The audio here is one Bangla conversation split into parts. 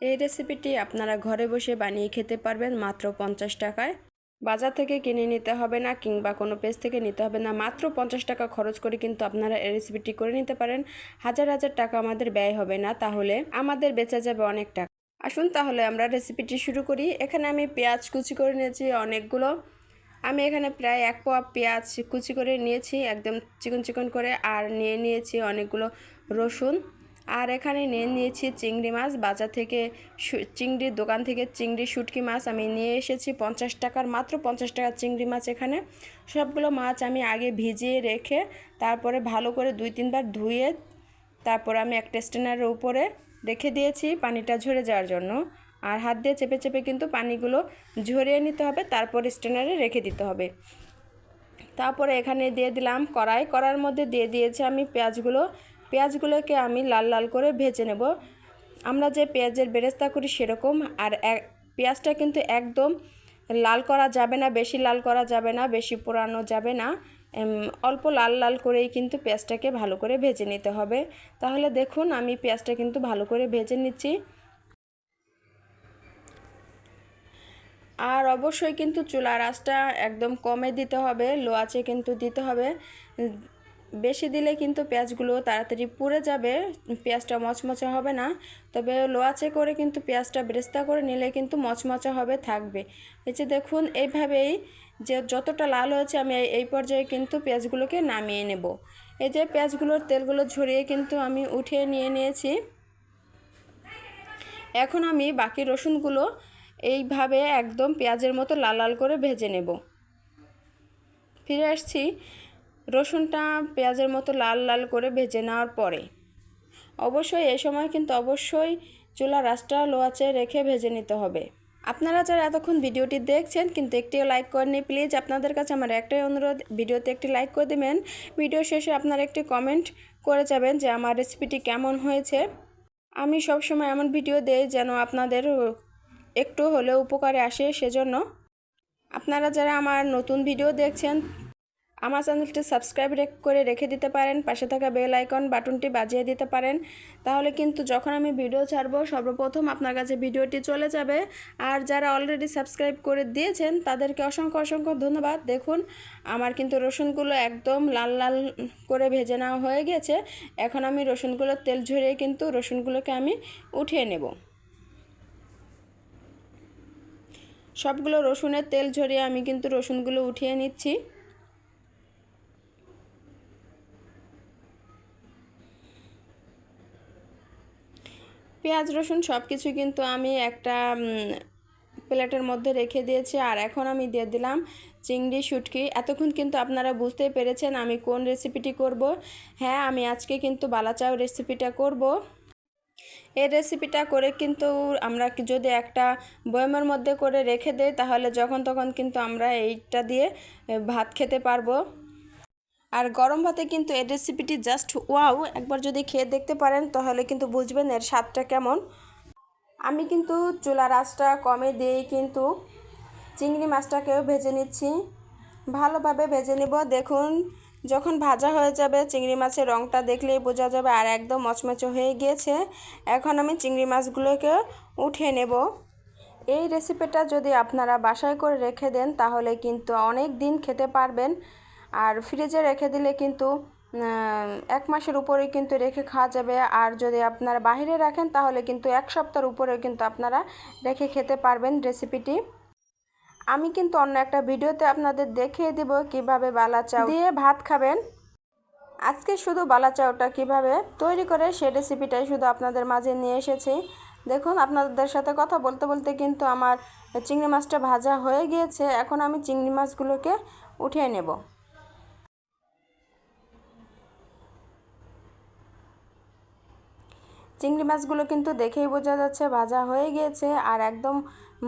এই রেসিপিটি আপনারা ঘরে বসে বানিয়ে খেতে পারবেন মাত্র পঞ্চাশ টাকায়। বাজার থেকে কিনে নিতে হবে না কিংবা কোনো পেজ থেকে নিতে হবে না। মাত্র পঞ্চাশ টাকা খরচ করে কিন্তু আপনারা এই রেসিপিটি করে নিতে পারেন। হাজার হাজার টাকা আমাদের ব্যয় হবে না, তাহলে আমাদের বেঁচে যাবে অনেক টাকা। আসুন তাহলে আমরা রেসিপিটি শুরু করি। এখানে আমি পেঁয়াজ কুচি করে নিয়েছি অনেকগুলো। আমি এখানে প্রায় এক পোয়া পেঁয়াজ কুচি করে নিয়েছি, একদম চিকন চিকন করে, আর নিয়ে নিয়েছি অনেকগুলো রসুন। আর এখানে নিয়ে নিয়েছি চিংড়ি মাছ। বাজার থেকে চিংড়ির দোকান থেকে চিংড়ি শুটকি মাছ আমি নিয়ে এসেছি। পঞ্চাশ টাকার মাত্র পঞ্চাশ টাকার চিংড়ি মাছ এখানে। সবগুলো মাছ আমি আগে ভিজিয়ে রেখে তারপরে ভালো করে দুই তিনবার ধুয়ে তারপর আমি একটা স্ট্যান্ডারের উপরে রেখে দিয়েছি পানিটা ঝরে যাওয়ার জন্য। আর হাত দিয়ে চেপে চেপে কিন্তু পানিগুলো ঝরিয়ে নিতে হবে, তারপর স্ট্যান্ডারে রেখে দিতে হবে। তারপরে এখানে দিয়ে দিলাম কড়াই। কড়ার মধ্যে দিয়ে দিয়েছি আমি পেঁয়াজগুলো। পেঁয়াজগুলোকে আমি লাল লাল করে ভেজে নেব। আমরা যে পেঁয়াজের বেরেস্তা করি সেরকম, আর পেঁয়াজটা কিন্তু একদম লাল করা যাবে না, বেশি লাল করা যাবে না, বেশি পোড়ানো যাবে না। অল্প লাল লাল করেই কিন্তু পেঁয়াজটাকে ভালো করে ভেজে নিতে হবে। তাহলে দেখুন, আমি পেঁয়াজটা কিন্তু ভালো করে ভেজে নিচ্ছি। আর অবশ্যই কিন্তু চুলার আঁচটা একদম কমে দিতে হবে, লো আঁচে কিন্তু দিতে হবে। বেশি দিলে কিন্তু পেঁয়াজগুলো তাড়াতাড়ি পুড়ে যাবে, পেঁয়াজটা মচমচে হবে না। তবে লো আঁচে করে কিন্তু পেঁয়াজটা বেরেস্তা করে নিলে কিন্তু মচমচে হবে, থাকবে। এই যে দেখুন, এইভাবেই যে যতটা লাল হয়েছে, আমি এই- পর্যায়ে কিন্তু পেঁয়াজগুলোকে নামিয়ে নেব। এই যে পেঁয়াজগুলোর তেলগুলো ঝরিয়ে কিন্তু আমি উঠিয়ে নিয়ে নিয়েছি। এখন আমি বাকি রসুনগুলো এইভাবে একদম পেঁয়াজের মতো লাল লাল করে ভেজে নেব। ফিরে আসছি। রসুনটা পেঁয়াজের মতো লাল লাল করে ভেজে নেওয়ার পরে। অবশ্যই এই সময় কিন্তু অবশ্যই চুলা রাসটা লোয়াচে রেখে ভেজে নিতে হবে। আপনারা যারা এতক্ষণ ভিডিওটি দেখছেন কিন্তু একটিও লাইক করেনি প্লিজ আপনাদের কাছে আমার একটাই অনুরোধ, ভিডিওতে একটি লাইক করে দেবেন। ভিডিও শেষে আপনারা একটি কমেন্ট করে যাবেন যে আমার রেসিপিটি কেমন হয়েছে। আমি সবসময় এমন ভিডিও দেই যেন আপনাদের একটু হলেও উপকারে আসে সেজন্য। আপনারা যারা আমার নতুন ভিডিও দেখছেন আমার চ্যানেলটি সাবস্ক্রাইব করে রেখে দিতে পারেন, পাশে থাকা বেল আইকন বাটনটি বাজিয়ে দিতে পারেন। তাহলে কিন্তু যখন আমি ভিডিও ছাড়বো, সর্বপ্রথম আপনার কাছে ভিডিওটি চলে যাবে। আর যারা অলরেডি সাবস্ক্রাইব করে দিয়েছেন, তাদেরকে অসংখ্য অসংখ্য ধন্যবাদ। দেখুন, আমার কিন্তু রসুনগুলো একদম লাল লাল করে ভেজে নেওয়া হয়ে গেছে। এখন আমি রসুনগুলোর তেল ঝরিয়ে কিন্তু রসুনগুলোকে আমি উঠিয়ে নেব। সবগুলো রসুনের তেল ঝরিয়ে আমি কিন্তু রসুনগুলো উঠিয়ে নিচ্ছি। পেঁয়াজ, রসুন সব কিছু কিন্তু আমি একটা প্লেটের মধ্যে রেখে দিয়েছি। আর এখন আমি দিয়ে দিলাম চিংড়ি শুটকি। এতক্ষণ কিন্তু আপনারা বুঝতেই পেরেছেন আমি কোন রেসিপিটি করব। হ্যাঁ আমি আজকে কিন্তু বালাচাও রেসিপিটা করব। এই রেসিপিটা করে কিন্তু আমরা যদি একটা বয়মের মধ্যে করে রেখে দেই, তাহলে যখন তখন কিন্তু আমরা এইটা দিয়ে ভাত খেতে পারব। আর গরম ভাতে কিন্তু এই রেসিপিটি জাস্ট ওয়াও একবার যদি খেয়ে দেখতে পারেন, তাহলে কিন্তু বুঝবেন এর স্বাদটা কেমন। আমি কিন্তু চুলার আঁচটা কমে দিয়েই কিন্তু চিংড়ি মাছটাকেও ভেজে নিচ্ছি। ভালোভাবে ভেজে নেব। দেখুন, যখন ভাজা হয়ে যাবে, চিংড়ি মাছের রঙটা দেখলেই বোঝা যাবে আর একদম মচমচে হয়ে গিয়েছে। এখন আমি চিংড়ি মাছগুলোকে উঠিয়ে নেব। এই রেসিপিটা যদি আপনারা বাসায় করে রেখে দেন, তাহলে কিন্তু অনেক দিন খেতে পারবেন। আর ফ্রিজে রেখে দিলে কিন্তু এক মাসের উপরে কিন্তু রেখে খাওয়া যাবে। আর যদি আপনারা বাইরে রাখেন, তাহলে কিন্তু এক সপ্তাহের উপরে কিন্তু আপনারা রেখে খেতে পারবেন রেসিপিটি। আমি কিন্তু অন্য একটা ভিডিওতে আপনাদের দেখিয়ে দেব কীভাবে বালা চাউ দিয়ে ভাত খাবেন। আজকে শুধু বালা চাউটা কীভাবে তৈরি করে সেই রেসিপিটাই শুধু আপনাদের মাঝে নিয়ে এসেছি। দেখুন, আপনাদের সাথে কথা বলতে বলতে কিন্তু আমার চিংড়ি মাছটা ভাজা হয়ে গিয়েছে। এখন আমি চিংড়ি মাছগুলোকে উঠিয়ে নেব। চিংড়ি মাছগুলো কিন্তু দেখেই বোঝা যাচ্ছে ভাজা হয়ে গিয়েছে আর একদম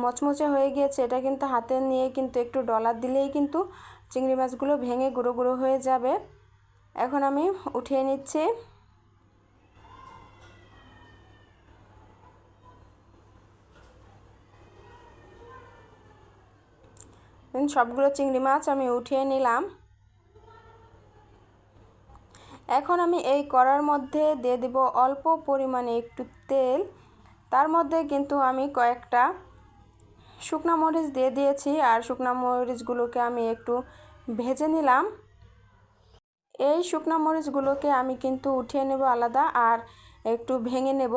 মচমচে হয়ে গিয়েছে। এটা কিন্তু হাতে নিয়ে কিন্তু একটু ডলার দিলেই কিন্তু চিংড়ি মাছগুলো ভেঙে গুঁড়ো গুঁড়ো হয়ে যাবে। এখন আমি উঠিয়ে নিচ্ছি। সবগুলো চিংড়ি মাছ আমি উঠিয়ে নিলাম। এখন আমি এই কড়ার মধ্যে দিয়ে দেব অল্প পরিমাণে একটু তেল। তার মধ্যে কিন্তু আমি কয়েকটা শুকনো মরিচ দিয়ে দিয়েছি আর শুকনো মরিচগুলোকে আমি একটু ভেজে নিলাম। এই শুকনো মরিচগুলোকে আমি কিন্তু উঠিয়ে নেব আলাদা আর একটু ভেঙে নেব।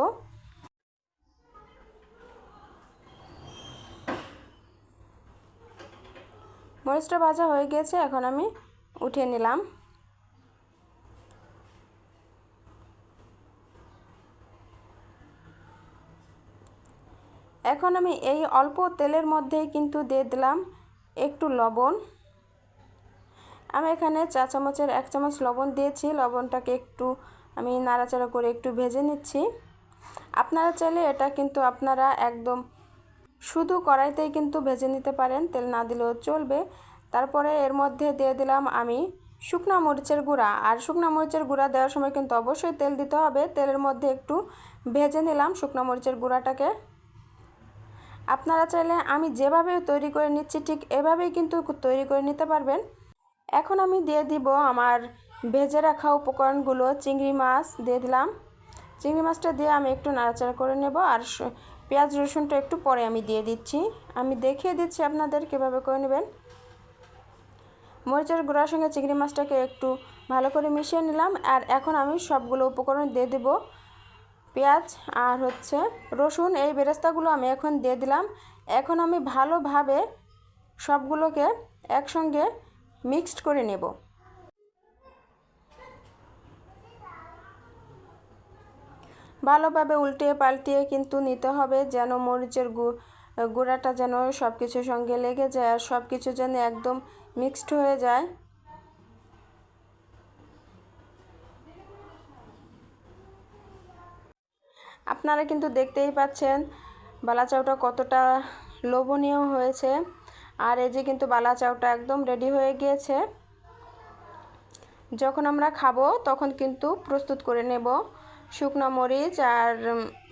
মরিচটা ভাজা হয়ে গেছে, এখন আমি উঠিয়ে নিলাম। এখন আমি এই অল্প তেলের মধ্যেই কিন্তু দিয়ে দিলাম একটু লবণ। আমি এখানে চা চামচের এক চামচ লবণ দিয়েছি। লবণটাকে একটু আমি নাড়াচাড়া করে একটু ভেজে নিচ্ছি। আপনারা চাইলে এটা কিন্তু আপনারা একদম শুধু কড়াইতেই কিন্তু ভেজে নিতে পারেন, তেল না দিলেও চলবে। তারপরে এর মধ্যে দিয়ে দিলাম আমি শুকনা মরিচের গুঁড়া। আর শুকনা মরিচের গুঁড়া দেওয়ার সময় কিন্তু অবশ্যই তেল দিতে হবে। তেলের মধ্যে একটু ভেজে নিলাম শুকনা মরিচের গুঁড়াটাকে। আপনারা চাইলে আমি যেভাবে তৈরি করে নিচ্ছি, ঠিক এভাবেই কিন্তু তৈরি করে নিতে পারবেন। এখন আমি দিয়ে দিব আমার ভেজে রাখা উপকরণগুলো, চিংড়ি মাছ দিয়ে দিলাম। চিংড়ি মাছটা দিয়ে আমি একটু নাড়াচাড়া করে নেব আর পেঁয়াজ, রসুনটা একটু পরে আমি দিয়ে দিচ্ছি। আমি দেখিয়ে দিচ্ছি আপনাদের কীভাবে করে নেবেন। মরিচের গুঁড়ার সঙ্গে চিংড়ি মাছটাকে একটু ভালো করে মিশিয়ে নিলাম আর এখন আমি সবগুলো উপকরণ দিয়ে দেব। পেঁয়াজ আর হচ্ছে রসুন, এই বেরেস্তাগুলো আমি এখন দিয়ে দিলাম। এখন আমি ভালোভাবে সবগুলোকে একসঙ্গে মিক্সড করে নেব। ভালোভাবে উল্টিয়ে পাল্টিয়ে কিন্তু নিতে হবে, যেন মরিচের গুঁড়াটা যেন সব কিছুর সঙ্গে লেগে যায় আর সব কিছু যেন একদম মিক্সড হয়ে যায়। আপনারা কিন্তু দেখতেই পাচ্ছেন বালাচাউটা কতটা লোভনীয় হয়েছে। আর এই যে কিন্তু বালা চাউটা একদম রেডি হয়ে গিয়েছে। যখন আমরা খাব তখন কিন্তু প্রস্তুত করে নেব শুকনো মরিচ আর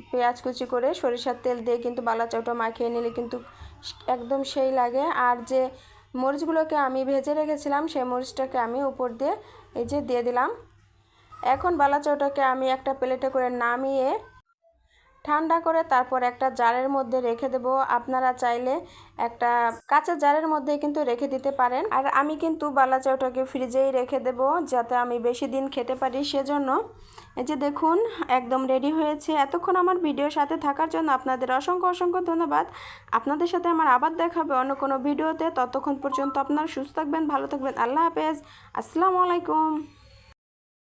পেঁয়াজ কুচি করে সরিষার তেল দিয়ে কিন্তু বালা চাউটা মাখিয়ে নিলে কিন্তু একদম সেই লাগে। আর যে মরিচগুলোকে আমি ভেজে রেখেছিলাম সেই মরিচটাকে আমি উপর দিয়ে এই যে দিয়ে দিলাম। এখন বালা চাউটাকে আমি একটা প্লেটে করে নামিয়ে ঠান্ডা করে তারপর একটা জারের মধ্যে রেখে দেব। আপনারা চাইলে একটা কাঁচা জারের মধ্যে কিন্তু রেখে দিতে পারেন। আর আমি কিন্তু বালা চাউটাকে ফ্রিজেই রেখে দেব যাতে আমি বেশি দিন খেতে পারি সেজন্য। এই যে দেখুন, একদম রেডি হয়েছে। এতক্ষণ আমার ভিডিওর সাথে থাকার জন্য আপনাদের অসংখ্য অসংখ্য ধন্যবাদ। আপনাদের সাথে আমার আবার দেখাবে অন্য কোনো ভিডিওতে। ততক্ষণ পর্যন্ত আপনারা সুস্থ থাকবেন, ভালো থাকবেন। আল্লাহ হাফেজ। আসসালামু আলাইকুম।